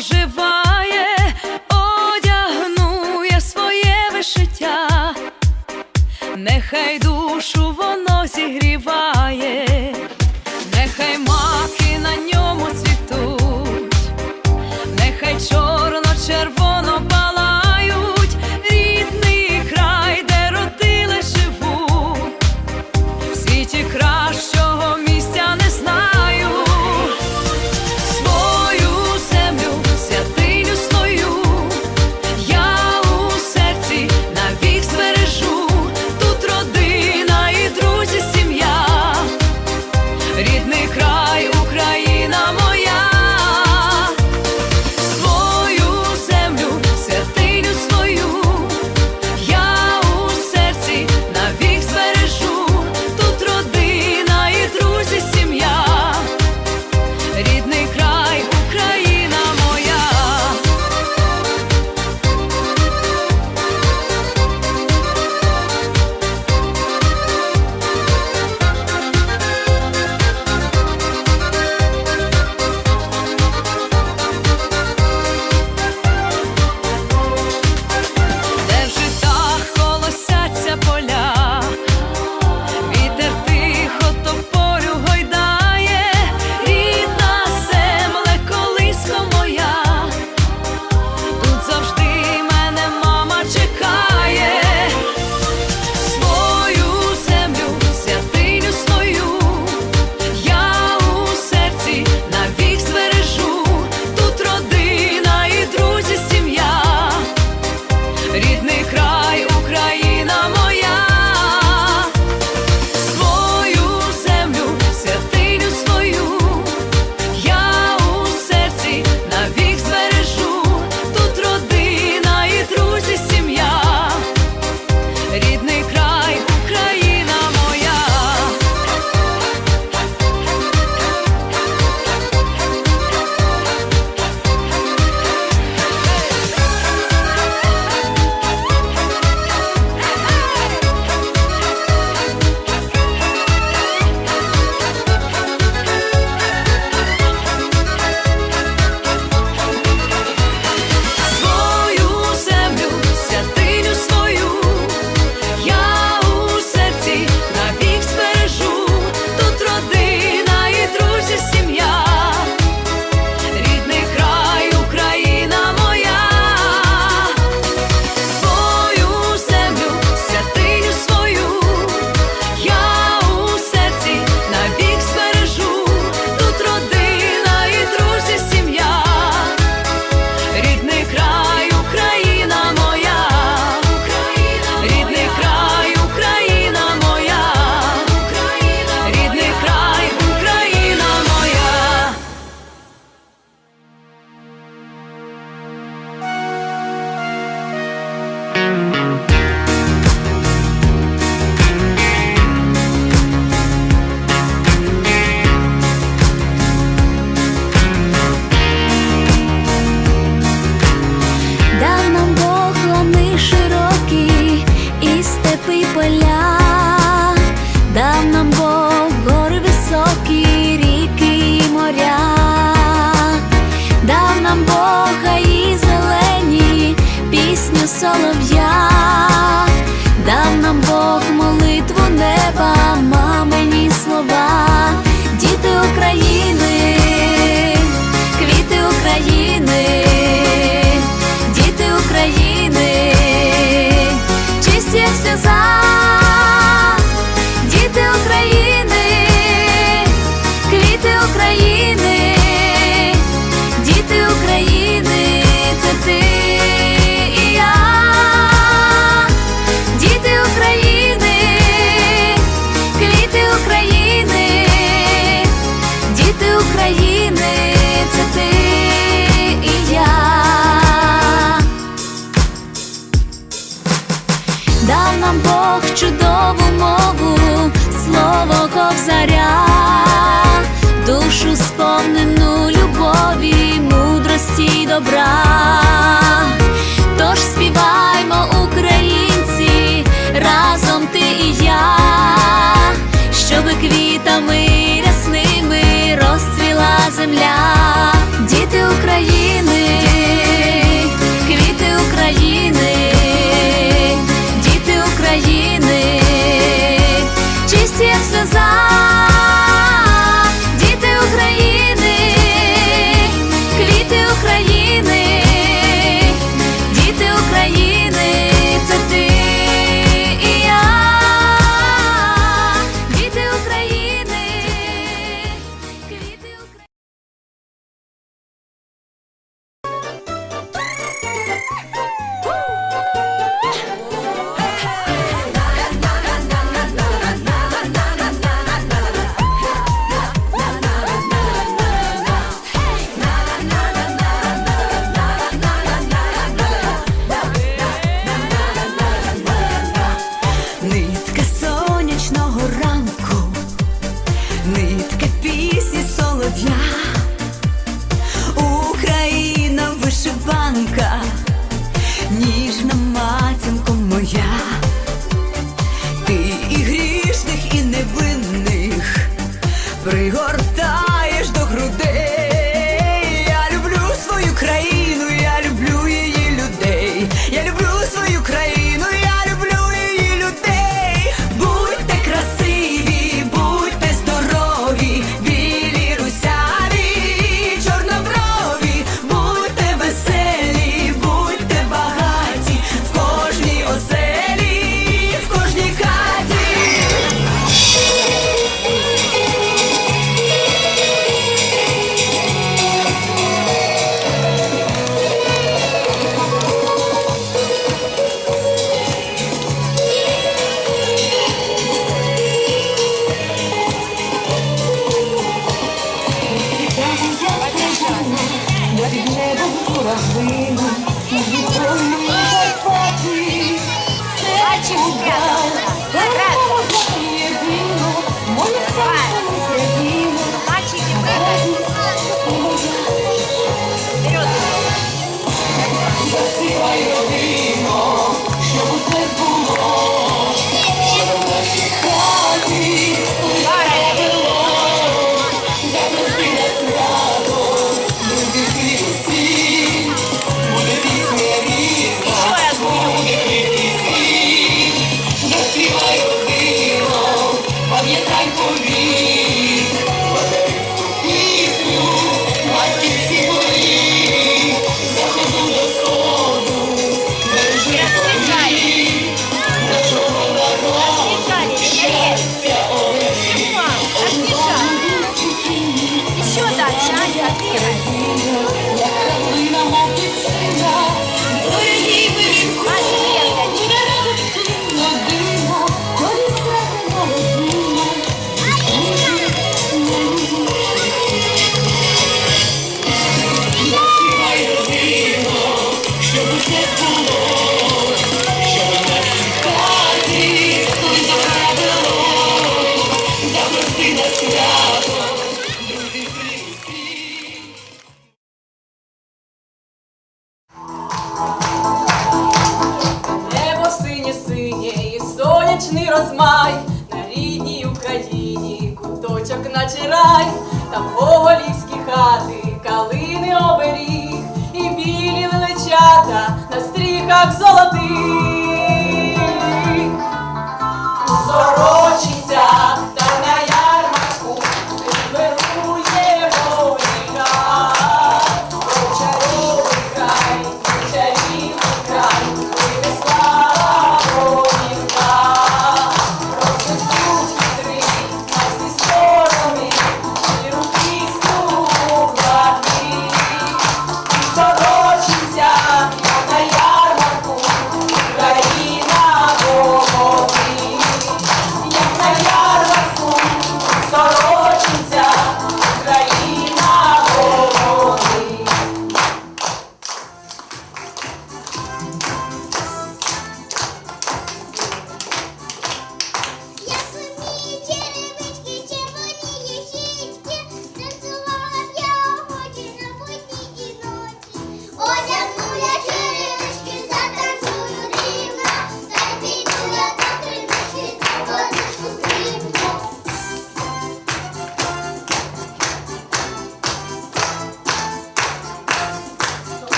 оживає, одягнує своє вишиття, нехай душу воно зігріває. рідний край України. Бог чудову мову, слово ковзаря, душу сповнену любові, мудрості й добра, тож співаймо, українці, разом ти і я, щоби квітами рясними розцвіла земля. вічний розмай на рідній Україні, куточок начирай, там гоголівські хати, калини оберіг, і білі лелечата на стріхах золотих. Сорочиця.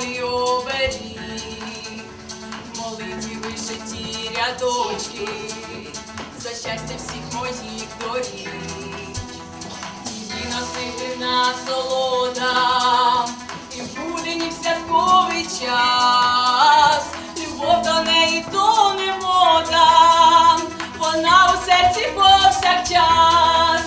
долі оберіг, молитві вишиті рядочки, за щастя всіх моїх доріг, її насити насолода, і в будені в святковий час, любов до неї то не мода, вона у серці повсякчас.